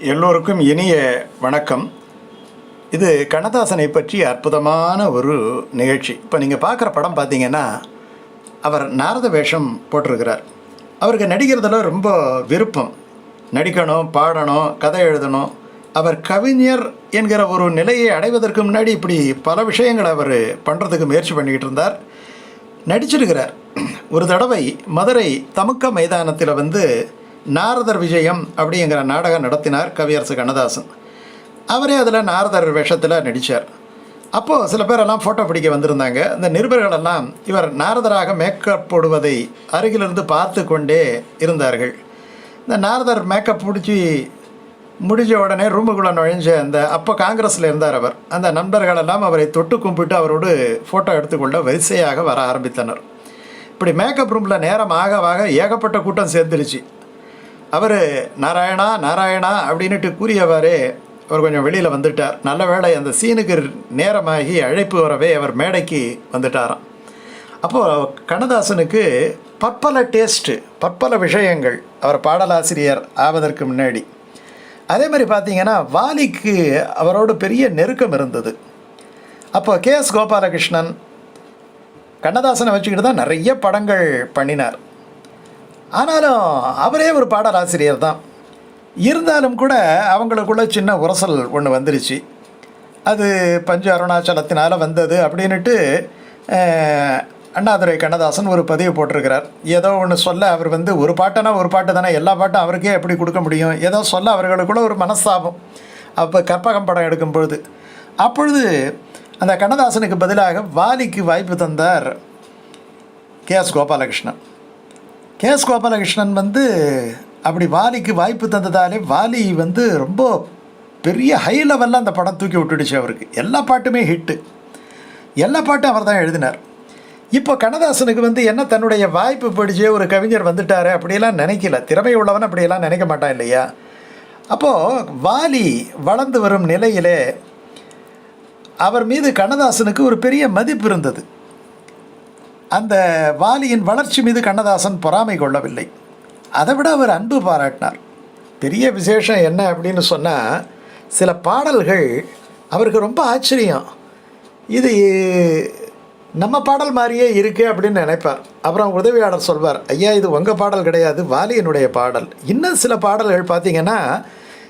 எல்லோருக்கும் இனிய வணக்கம். இது கண்ணதாசனை பற்றி அற்புதமான ஒரு நிகழ்ச்சி. இப்போ நீங்கள் பார்க்குற படம் பார்த்தீங்கன்னா அவர் நாரத வேஷம் போட்டிருக்கிறார். அவருக்கு நடிக்கிறதுல ரொம்ப விருப்பம். நடிக்கணும் பாடணும் கதை எழுதணும். அவர் கவிஞர் என்கிற ஒரு நிலையை அடைவதற்கு முன்னாடி இப்படி பல விஷயங்களை அவர் பண்ணுறதுக்கு முயற்சி பண்ணிக்கிட்டு இருந்தார். நடிச்சிருக்கிறார். ஒரு தடவை மதுரை தமுக்க மைதானத்தில் வந்து நாரதர் விஜயம் அப்படிங்கிற நாடகம் நடத்தினார் கவியரசு கண்ணதாசன். அவரே அதில் நாரதர் வேஷத்தில் நடித்தார் அப்போது சில பேரெல்லாம் ஃபோட்டோ பிடிக்க வந்திருந்தாங்க. அந்த நிருபர்களெல்லாம் இவர் நாரதராக மேக்கப் போடுவதை அருகிலிருந்து பார்த்து கொண்டே இருந்தார்கள். இந்த நாரதர் மேக்கப் பிடிச்சி முடிஞ்ச உடனே ரூமுக்குள்ளே நுழைஞ்ச அந்த அப்போ காங்கிரஸில் இருந்தார் அவர். அந்த நண்பர்களெல்லாம் அவரை தொட்டு கும்பிட்டு அவரோடு ஃபோட்டோ எடுத்துக்கொள்ள வரிசையாக வர ஆரம்பித்தனர். இப்படி மேக்கப் ரூமில் நேரம் ஆக ஆக ஏகப்பட்ட கூட்டம் சேர்ந்துருச்சு அவர் நாராயணா நாராயணா அப்படின்னுட்டு கூறியவாறே அவர் கொஞ்சம் வெளியில் வந்துட்டார். நல்ல வேளை அந்த சீனுக்கு நேரமாகி அழைப்பு வரவே அவர் மேடைக்கு வந்துட்டாராம். அப்போது கண்ணதாசனுக்கு பற்பல டேஸ்ட்டு பற்பல விஷயங்கள் அவர் பாடலாசிரியர் ஆவதற்கு முன்னாடி. அதே மாதிரி பார்த்தீங்கன்னா வாலிக்கு அவரோட பெரிய நெருக்கம் இருந்தது. அப்போ கே எஸ் கோபாலகிருஷ்ணன் கண்ணதாசனை வச்சுக்கிட்டு தான் நிறைய படங்கள் பண்ணினார். ஆனாலும் அவரே ஒரு பாடலாசிரியர் தான். இருந்தாலும் கூட அவங்களுக்குள்ள சின்ன உரசல் ஒன்று வந்துருச்சு. அது பஞ்ச அருணாச்சலத்தினால் வந்தது அப்படின்ட்டு அண்ணாதுரை கண்ணதாசன் ஒரு பதிவு போட்டிருக்கிறார். ஏதோ ஒன்று சொல்ல அவர் வந்து ஒரு பாட்டுனா ஒரு பாட்டு தானே எல்லா பாட்டும் அவருக்கே எப்படி கொடுக்க முடியும்? ஏதோ சொல்ல அவர்களுக்குள்ள ஒரு மனஸ்தாபம். அப்போ கற்பகம் படம் எடுக்கும் பொழுது. அப்பொழுது அந்த கண்ணதாசனுக்கு பதிலாக வாலிக்கு வாய்ப்பு தந்தார் K S Gopalakrishnan. K S Gopalakrishnan வந்து அப்படி வாலிக்கு வாய்ப்பு தந்ததாலே வாலி வந்து ரொம்ப பெரிய ஹை லெவலில் அந்த படம் தூக்கி விட்டுடுச்சு அவருக்கு. எல்லா பாட்டுமே ஹிட்டு எல்லா பாட்டும் அவர் தான் எழுதினார். இப்போ கண்ணதாசனுக்கு வந்து என்ன தன்னுடைய வாய்ப்பு படிச்சு ஒரு கவிஞர் வந்துட்டார் அப்படியெல்லாம் நினைக்கல. திறமை உள்ளவன் அப்படியெல்லாம் நினைக்க மாட்டான் இல்லையா? அப்போது வாலி வளர்ந்து வரும் நிலையிலே அவர் மீது கண்ணதாசனுக்கு ஒரு பெரிய மதிப்பு இருந்தது. அந்த வாலியின் வளர்ச்சி மீது கண்ணதாசன் பொறாமை கொள்ளவில்லை. அதை விட அவர் அன்பு பாராட்டினார். பெரிய விசேஷம் என்ன அப்படின்னு சொன்னால் சில பாடல்கள் அவருக்கு ரொம்ப ஆச்சரியம். இது நம்ம பாடல் மாதிரியே இருக்கு அப்படின்னு நினைப்பார். அப்புறம் உதவியாளர் சொல்வார் ஐயா இது உங்கள் பாடல் கிடையாது வாலியினுடைய பாடல். இன்னும் சில பாடல்கள் பார்த்தீங்கன்னா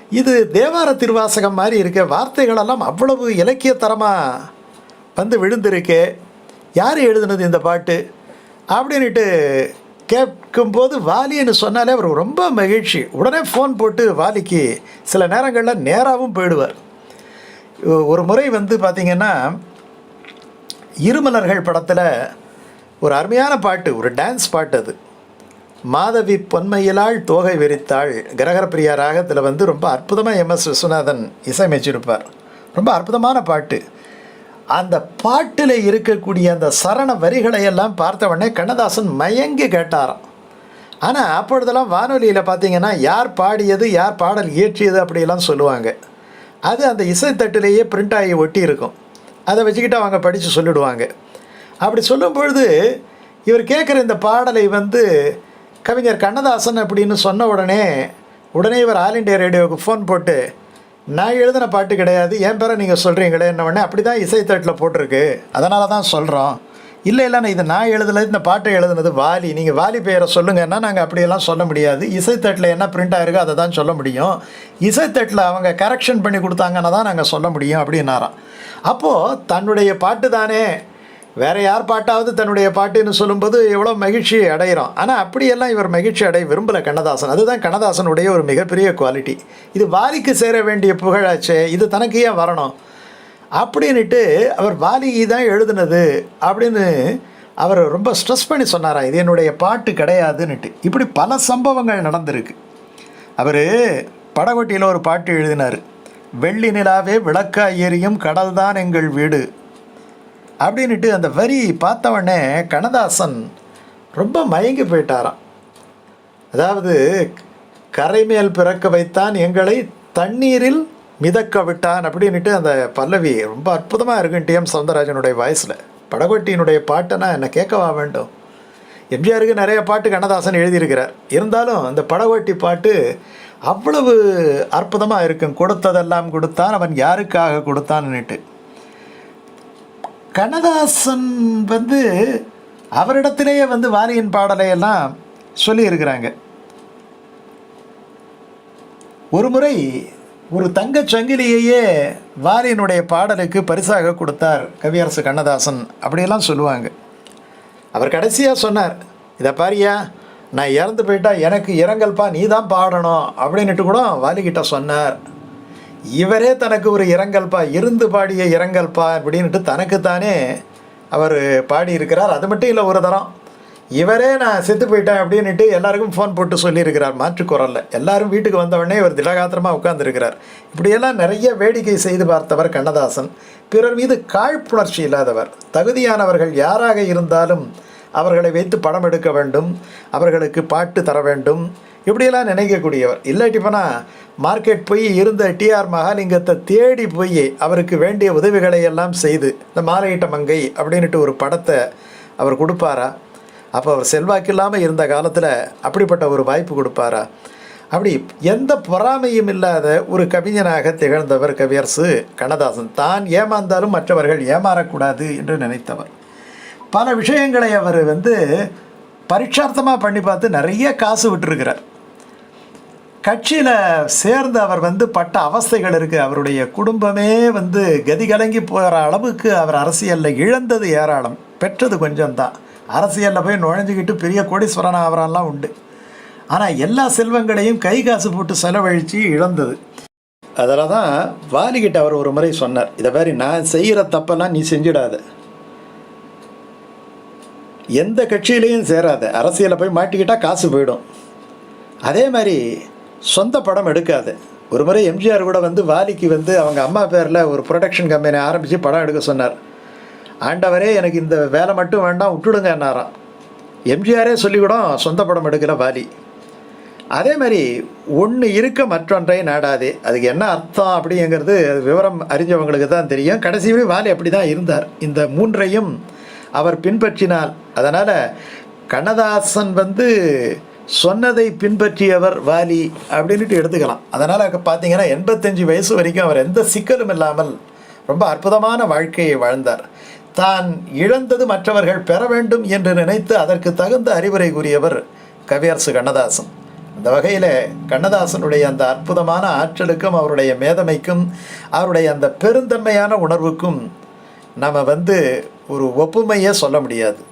இது தேவார திருவாசகம் மாதிரி இருக்க வார்த்தைகளெல்லாம் அவ்வளவு இலக்கியத்தரமாக வந்து விழுந்திருக்கே. யார் எழுதுனது இந்த பாட்டு? அப்படின்ட்டு கேட்கும்போது வாலின்னு சொன்னாலே அவர் ரொம்ப மகிழ்ச்சி. உடனே ஃபோன் போட்டு வாலிக்கு சில நேரங்களில் நேராகவும் போயிடுவார். ஒரு முறை வந்து பார்த்திங்கன்னா இருமலர்கள் படத்தில் ஒரு அருமையான பாட்டு ஒரு டான்ஸ் பாட்டு அது. மாதவி பொன்மையிலாள் தோகை விரித்தாள் கிரகரப்பிரியா ராகத்தில் வந்து ரொம்ப அற்புதமாக எம் எஸ் விஸ்வநாதன் இசையமைச்சிருப்பார். ரொம்ப அற்புதமான பாட்டு. அந்த பாட்டில் இருக்கக்கூடிய அந்த சரண வரிகளை எல்லாம் பார்த்த உடனே கண்ணதாசன் மயங்கி கேட்டாராம். ஆனால் அப்பொழுதெல்லாம் வானொலியில் பார்த்தீங்கன்னா யார் பாடியது யார் பாடல் இயற்றியது அப்படியெல்லாம் சொல்லுவாங்க. அது அந்த இசைத்தட்டிலேயே பிரிண்ட் ஆகி ஒட்டி இருக்கும் அதை வச்சுக்கிட்டு அவங்க படித்து சொல்லிடுவாங்க. அப்படி சொல்லும் பொழுது இவர் கேட்குற இந்த பாடலை வந்து கவிஞர் கண்ணதாசன் அப்படின்னு சொன்ன உடனே உடனே இவர் ஆல் இண்டியா ரேடியோவுக்கு ஃபோன் போட்டு நான் எழுதின பாட்டு கிடையாது. என் பேரை நீங்கள் சொல்கிறீங்களே என்ன அப்படி தான் இசைத்தட்டில் போட்டிருக்கு. அதனால தான் சொல்கிறோம் இல்லை இல்லை இது நான் எழுதலை இந்த பாட்டை எழுதுனது வாலி. நீங்கள் வாலி பெயரை சொல்லுங்கன்னா நாங்கள் அப்படியெல்லாம் சொல்ல முடியாது. இசைத்தட்டில் என்ன பிரிண்ட் ஆயிருக்கோ அதை தான் சொல்ல முடியும். இசைத்தட்டில் அவங்க கரெக்ஷன் பண்ணி கொடுத்தாங்கன்னா தான் நாங்கள் சொல்ல முடியும் அப்படின்னாராம். அப்போது தன்னுடைய பாட்டு தானே வேறு யார் பாட்டாவது தன்னுடைய பாட்டுன்னு சொல்லும்போது எவ்வளோ மகிழ்ச்சி அடைகிறோம் ஆனால் அப்படியெல்லாம் இவர் மகிழ்ச்சி அடைய விரும்பலை கண்ணதாசன். அதுதான் கண்ணதாசனுடைய ஒரு மிகப்பெரிய குவாலிட்டி இது வாலிக்கு சேர வேண்டிய புகழாச்சே இது தனக்கு ஏன் வரணும்? அப்படின்னுட்டு அவர் வாலிகி தான் எழுதுனது அப்படின்னு அவர் ரொம்ப ஸ்ட்ரெஸ் பண்ணி சொன்னாரா இது என்னுடைய பாட்டு கிடையாதுன்னுட்டு. இப்படி பல சம்பவங்கள் நடந்திருக்கு. அவர் படகோட்டியில் ஒரு பாட்டு எழுதினார். வெள்ளி நிலாவே விளக்காய் எரியும் கடல்தான் எங்கள் வீடு. அப்படின்னுட்டு அந்த வரி பார்த்தவொடனே கண்ணதாசன் ரொம்ப மயங்கி போயிட்டாராம். அதாவது கரை மேல் பிறக்க வைத்தான் எங்களை தண்ணீரில் மிதக்க விட்டான் அப்படின்னுட்டு அந்த பல்லவி ரொம்ப அற்புதமாக இருக்கும் டிஎம் சவுந்தரராஜனுடைய வாய்ஸில். படகொட்டியினுடைய பாட்டைனா என்ன கேட்கவா வேண்டும்? எம்ஜிஆருக்கு நிறைய பாட்டு கண்ணதாசன் எழுதியிருக்கிறார். இருந்தாலும் அந்த படகோட்டி பாட்டு அவ்வளவு அற்புதமாக இருக்கும். கொடுத்ததெல்லாம் கொடுத்தான் அவன் யாருக்காக கொடுத்தான்னுட்டு. கண்ணதாசன் வந்து அவரிடத்திலேயே வந்து வாரியின் பாடலை எல்லாம் சொல்லியிருக்கிறாங்க. ஒரு முறை ஒரு தங்கச் சங்கிலியையே வாரியனுடைய பாடலுக்கு பரிசாக கொடுத்தார் கவியரசு கண்ணதாசன் அப்படியெல்லாம் சொல்லுவாங்க. அவர் கடைசியாக சொன்னார் இதை பாரியா நான் இறந்து போயிட்டா எனக்கு இறங்கல்ப்பா நீ தான் பாடணும் அப்படின்னுட்டு கூட வாலிகிட்ட சொன்னார். இவரே தனக்கு ஒரு இரங்கல்பா இருந்து பாடிய இரங்கல்பா அப்படின்ட்டு தனக்குத்தானே அவர் பாடியிருக்கிறார். அது மட்டும் இல்லை ஒரு தரம். இவரே நான் செத்து போயிட்டேன் அப்படின்ட்டு எல்லாருக்கும் ஃபோன் போட்டு சொல்லியிருக்கிறார். மாற்றுக்குரல்ல எல்லாரும் வீட்டுக்கு வந்தவொடனே இவர் திலகாத்திரமாக உட்காந்துருக்கிறார் இப்படியெல்லாம் நிறைய வேடிக்கை செய்து பார்த்தவர் கண்ணதாசன். பிறர் மீது காழ்ப்புணர்ச்சி இல்லாதவர். தகுதியானவர்கள் யாராக இருந்தாலும் அவர்களை வைத்து படம் எடுக்க வேண்டும் அவர்களுக்கு பாட்டு தர வேண்டும். இப்படியெல்லாம் நினைக்கக்கூடியவர். இல்லாட்டி போனால் மார்க்கெட் போய் இருந்த டிஆர் மகாலிங்கத்தை தேடி போய் அவருக்கு வேண்டிய உதவிகளை எல்லாம் செய்து இந்த மாலையிட்ட மங்கை அப்படின்ட்டு ஒரு படத்தை அவர் கொடுப்பாரா? அப்போ அவர் செல்வாக்கு இல்லாமல் இருந்த காலத்தில் அப்படிப்பட்ட ஒரு வாய்ப்பு கொடுப்பாரா? அப்படி எந்த பொறாமையும் இல்லாத ஒரு கவிஞனாக திகழ்ந்தவர் கவியரசு கண்ணதாசன். தான் ஏமாந்தாலும் மற்றவர்கள் ஏமாறக்கூடாது என்று நினைத்தவர். பல விஷயங்களை அவர் வந்து பரீட்சார்த்தமாக பண்ணி பார்த்து நிறைய காசு விட்டுருக்கிறார். கட்சியில் சேர்ந்து அவர் வந்து பட்ட அவஸ்தைகள் இருக்குது அவருடைய குடும்பமே வந்து கதி கலங்கி போகிற அளவுக்கு அவர் அரசியலில் இழந்தது ஏராளம். பெற்றது கொஞ்சம்தான். அரசியலில் போய் நுழைஞ்சிக்கிட்டு பெரிய கோடீஸ்வரன் ஆவரெல்லாம் உண்டு. ஆனால் எல்லா செல்வங்களையும் கை காசு போட்டு செலவழித்து இழந்தது. அதில் தான் வாலிகிட்ட அவர் ஒரு முறை சொன்னார். இதை மாதிரி நான் செய்கிற தப்பெல்லாம் நீ செஞ்சிடாத. எந்த கட்சியிலையும் சேராத. அரசியலில் போய் மாட்டிக்கிட்டால் காசு போயிடும். அதே மாதிரி சொந்த படம் எடுக்காது. ஒரு முறை எம்ஜிஆர் கூட வந்து வாலிக்கு வந்து அவங்க அம்மா பேரில் ஒரு ப்ரொடக்ஷன் கம்பெனி ஆரம்பித்து படம் எடுக்க சொன்னார். ஆண்டவரே எனக்கு இந்த வேலை மட்டும் வேண்டாம் விட்டுடுங்க என்னாராம். எம்ஜிஆரே சொல்லிக்கூட சொந்த படம் எடுக்கிற வாலி. அதே மாதிரி ஒன்று இருக்க மற்றொன்றை நாடாதே. அதுக்கு என்ன அர்த்தம் அப்படிங்கிறது விவரம் அறிஞ்சவங்களுக்கு தான் தெரியும். கடைசி வரை வாலி அப்படி தான் இருந்தார். இந்த மூன்றையும் அவர் பின்பற்றினார். அதனால் கண்ணதாசன் வந்து சொன்னதை பின்பற்றியவர் வாலி அப்படின்ட்டு எடுத்துக்கலாம். அதனால் பார்த்தீங்கன்னா எண்பத்தஞ்சு வயசு வரைக்கும் அவர் எந்த சிக்கலும் இல்லாமல் ரொம்ப அற்புதமான வாழ்க்கையை வாழ்ந்தார். தான் இழந்தது மற்றவர்கள் பெற வேண்டும் என்று நினைத்து அதற்கு தகுந்த அறிவுரை கூறியவர் கவியரசு கண்ணதாசன். அந்த வகையில் கண்ணதாசனுடைய அந்த அற்புதமான ஆற்றலுக்கும் அவருடைய மேதமைக்கும் அவருடைய அந்த பெருந்தன்மையான உணர்வுக்கும் நம்ம வந்து ஒரு ஒப்புமையை சொல்ல முடியாது.